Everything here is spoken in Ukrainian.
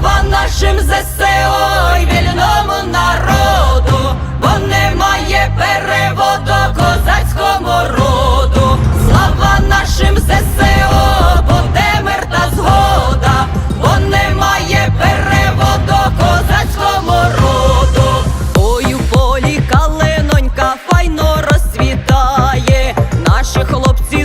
Слава нашим ЗСО і вільному народу, бо немає переводу козацькому роду. Слава нашим ЗСО, буде мир та згода, бо немає переводу козацькому роду. Ой, у полі калинонька файно розцвітає. Наші хлопці